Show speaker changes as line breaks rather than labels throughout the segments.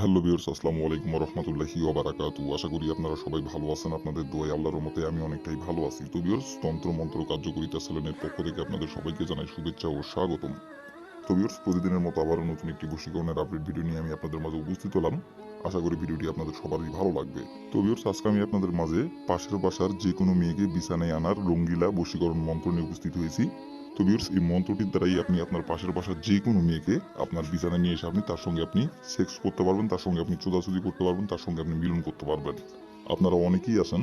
Hello বিয়র্স আসসালামু আলাইকুম রহমতুল্লাহি ওবারাকাতু আশা করি আপনারা সবাই ভালো আছেন, আপনাদের দোয়াই আল্লাহর মতে আমি অনেকটাই ভালো আছি। তো বিয়র্স তন্ত্র মন্ত্র কার্যকরিতা সেলেনের পক্ষ থেকে আপনাদের সবাইকে জানাই শুভেচ্ছা ও স্বাগতম। তো বিয়র্স প্রতিদিনের মতো আবারও নতুন একটি বশীকরণের আপডেট ভিডিও নিয়ে আমি আপনাদের মাঝে উপস্থিত হলাম। আশা করি ভিডিওটি আপনাদের সবারই ভালো লাগবে। তো বিয়র্স আজকে আমি আপনাদের মাঝে পাশের বাসার যে কোনো মেয়েকে বিছানায় আনার রঙ্গিলা বশীকরণ মন্ত্র নিয়ে উপস্থিত হয়েছি। তো বিয়ার্স এই মন্ত্রটির দ্বারাই আপনি আপনার পাশের বাসার যে কোনো মেয়েকে আপনার বিছানায় নিয়ে এসে আপনি তার সঙ্গে আপনি সেক্স করতে পারবেন, তার সঙ্গে আপনি চোদাচুদি করতে পারবেন, তার সঙ্গে আপনি মিলন করতে পারবেন। আপনারা অনেকেই আছেন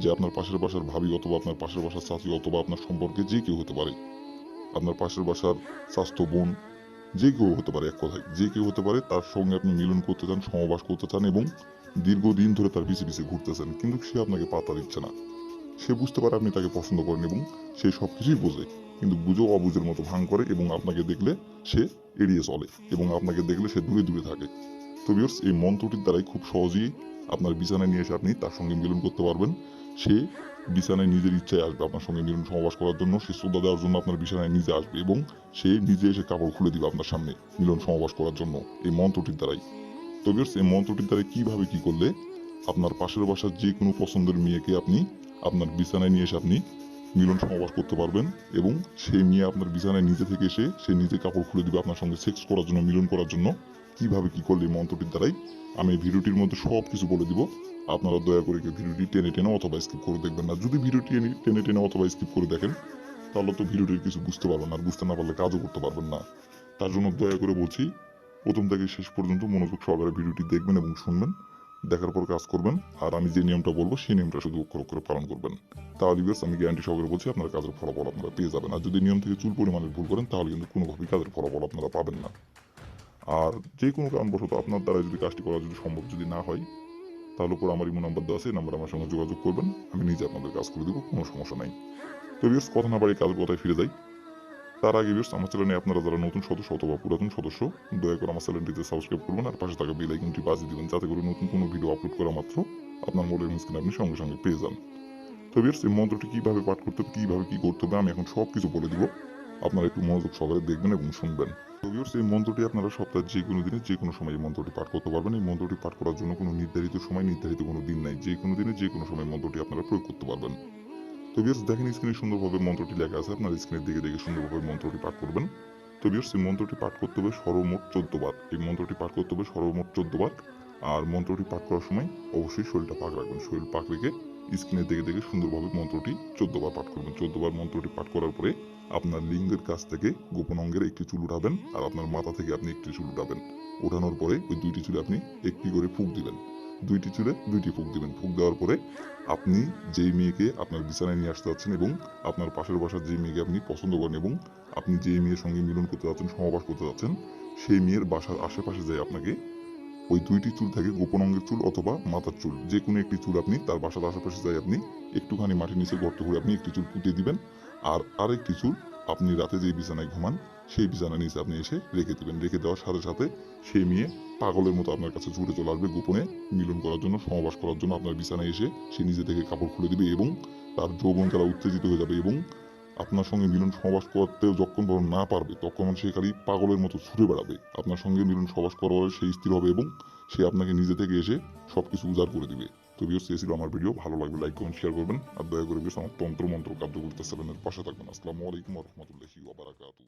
যে আপনার পাশের বাসার ভাবি অথবা আপনার পাশের বাসার চাচি অথবা আপনার সম্পর্কে যে কেউ হতে পারে। আপনার পাশের বাসার স্বাস্থ্য, বোন যে কেউ হতে পারে এক কথায়। যে কেউ হতে পারে, তার সঙ্গে আপনি মিলন করতে চান সমবাস করতে চান এবং দীর্ঘদিন ধরে তার পিছিয়ে পিছিয়ে ঘুরতেছেন, কিন্তু সে আপনাকে পাত্তা দিচ্ছে না। সে বুঝতে পারে আপনি তাকে পছন্দ করেন এবং সে সব কিছুই বোঝে। কিন্তু বুঝেও অবুঝের মতো ভাঙ করে এবং আপনাকে দেখলে সে এড়িয়ে চলে এবং আপনাকে দেখলে সে দূরে দূরে থাকে। তো বিয়ার্স এই মন্ত্রটির দ্বারাই খুব সহজেই আপনার বিছানায় নিয়ে এসে আপনি তার সঙ্গে মিলন করতে পারবেন। সে বিছানায় নিজের ইচ্ছায় আসবে আপনার সঙ্গে মিলন সমাবাস করার জন্য, সে শ্রদ্ধা দেওয়ার জন্য আপনার বিছানায় নিজে আসবে এবং সে নিজে এসে কাপড় খুলে দিবে আপনার সামনে মিলন সমাবাস করার জন্য এই মন্ত্রটির দ্বারাই। তো বিয়ার্স এই মন্ত্রটির দ্বারা কীভাবে কি করলে আপনার পাশের বাসার যে কোনো পছন্দের মেয়েকে আপনি আপনার বিছানায় নিয়ে এসে আপনি মিলন সমাবাস করতে পারবেন এবং সেই মেয়ে আপনার বিছানায় নিজে থেকে এসে সে নিজে কাপড় খুলে দিবে আপনার সঙ্গে সেক্স করার জন্য, মিলন করার জন্য। কীভাবে কি করলে মন্ত্রটির দ্বারাই আমি ভিডিওটির মধ্যে সব কিছু বলে দিব। আপনারা দয়া করে ভিডিওটি টেনে টেনে অথবা স্কিপ করে দেখবেন না। যদি ভিডিওটি টেনে- টেনে অথবা স্কিপ করে দেখেন, তাহলে তো ভিডিওটির কিছু বুঝতে পারবেন না আর বুঝতে না পারলে কাজও করতে পারবেন না। তার জন্য দয়া করে বলছি, প্রথম থেকে শেষ পর্যন্ত মনোযোগ সহকারে ভিডিওটি দেখবেন এবং শুনবেন। দেখার পর কাজ করবেন, আর আমি যে নিয়মটা বলব, সেই নিয়মটা শুধু অক্ষর অক্ষরে পালন করবেন। তাহলে বিয়ার্স আমি গ্যারান্টি সহকারে বলছি, আপনার কাজের ফলাফল আপনারা পেয়ে যাবেন। আর যদি নিয়ম থেকে চুল পরিমাণে ভুল করেন, তাহলে কিন্তু কোনোভাবেই কাজের ফলাফল আপনারা পাবেন না। আর যে কোনো কারণবশত আপনার দ্বারা যদি কাজটি করা যদি সম্ভব যদি না হয়, তাহলে উপর আমার ইমো নাম্বার দেওয়া আছে, এই নাম্বারে আমার সঙ্গে যোগাযোগ করবেন। আমি নিজে আপনাদের কাজ করে দেবো, কোনো সমস্যা নাই। তো বিয়ার্স কথা না বাড়ি কাজের কথায় ফিরে যাই। তার আগে বিয়ার্স আমার চ্যানেলে আপনারা যারা নতুন সদস্য অথবা পুরাতন সদস্য দয়া করে আমার চ্যানেলটিতে সাবস্ক্রাইব করবেন আর পাশে থাকা বেল আইকনটি বাজিয়ে দিবেন যাতে করে নতুন কোনো ভিডিও আপলোড করা মাত্র আপনার মোবাইল স্ক্রিনে আপনি সঙ্গে সঙ্গে পেয়ে যান। তো বিয়ার্স এই মন্ত্রটি কীভাবে পাঠ করতে হবে কীভাবে কী করতে হবে আমি এখন সব কিছু বলে দিব। আপনারা একটু মনোযোগ সহকারে দেখবেন এবং শুনবেন। তো viewers, এই মন্ত্রটি আপনারা সপ্তাহের যে কোনো দিনে যে কোনো সময় এই মন্ত্রটি পাঠ করতে পারবেন। এই মন্ত্রটি পাঠ করার জন্য কোনো নির্ধারিত সময় নির্ধারিত কোনো দিন নাই। যে কোনো দিনে যে কোনো সময় মন্ত্রটি আপনারা প্রয়োগ করতে পারবেন। তো বিয়ার্স দেখেন স্ক্রিনে সুন্দরভাবে মন্ত্রটি লেখা আছে, আপনার স্ক্রিনের দিকে দেখে সুন্দরভাবে মন্ত্রটি পাঠ করবেন। তো বিয়ার্স এই মন্ত্রটি পাঠ করতে হবে সর্বমোট বার। এই মন্ত্রটি পাঠ করতে হবে সর্বমোট বার। আর মন্ত্রটি পাঠ করার সময় অবশ্যই শরীরটা পাক রাখবেন। শরীর পাক রেখে স্ক্রিনের দিকে দেখে সুন্দরভাবে মন্ত্রটি চোদ্দ বার পাঠ করবেন। চোদ্দ বার মন্ত্রটি পাঠ করার পরে আপনার লিঙ্গের কাছ থেকে গোপন অঙ্গের একটি চুল উঠাবেন, আর আপনার মাথা থেকে আপনি একটি চুল উঠাবেন। ওঠানোর পরে ওই দুইটি চুলে আপনি একটি করে ফুক দিবেন। দুইটি চুলে দুইটি ফুক দিবেন। ফুক দেওয়ার পরে আপনি যেই মেয়েকে আপনার বিছানায় নিয়ে আসতে যাচ্ছেন এবং আপনার পাশের বাসার যে মেয়েকে আপনি পছন্দ করেন এবং আপনি যেই মেয়ের সঙ্গে মিলন করতে যাচ্ছেন সমাবাস করতে যাচ্ছেন, সেই মেয়ের বাসার আশেপাশে যাই আপনাকে ওই দুইটি চুল থাকে গোপন অঙ্গের চুল অথবা মাথার চুল যে কোনো একটি চুল আপনি তার বাসার আশেপাশে যাই আপনি একটুখানি মাটির নিচে গর্ত করে আপনি একটি চুল পুঁতে দিবেন। আর আরেকটি চুল আপনি রাতে যে বিছানায় ঘুমান, সেই বিছানার নিচে আপনি এসে রেখে দেবেন। রেখে দেওয়ার সাথে সাথে সেই মেয়ে পাগলের মতো আপনার কাছে ছুটে চলে আসবে গোপনে মিলন করার জন্য সমাবাস করার জন্য। আপনার বিছানায় এসে সে নিজে থেকে কাপড় খুলে দিবে এবং তার যৌবন তারা উত্তেজিত হয়ে যাবে এবং আপনার সঙ্গে মিলন সমাবাস করতে যখন পর্যন্ত না পারবে, তখন সে খালি পাগলের মতো ছুটে বেড়াবে। আপনার সঙ্গে মিলন সমাবাস করার সেই স্থির হবে এবং সে আপনাকে নিজে থেকে এসে সব কিছু উজাড় করে দিবে। তো বিয়স ছিল আমার ভিডিও ভালো লাগবে লাইক করুন শেয়ার করবেন। আর দয়া করে ভিউস আমার তন্ত্র মন্ত্র কার্যকরিতা সেভেনের পাশে থাকবেন। আসসালামু আলাইকুম রহমতুল্লাহি ওবারাকাতু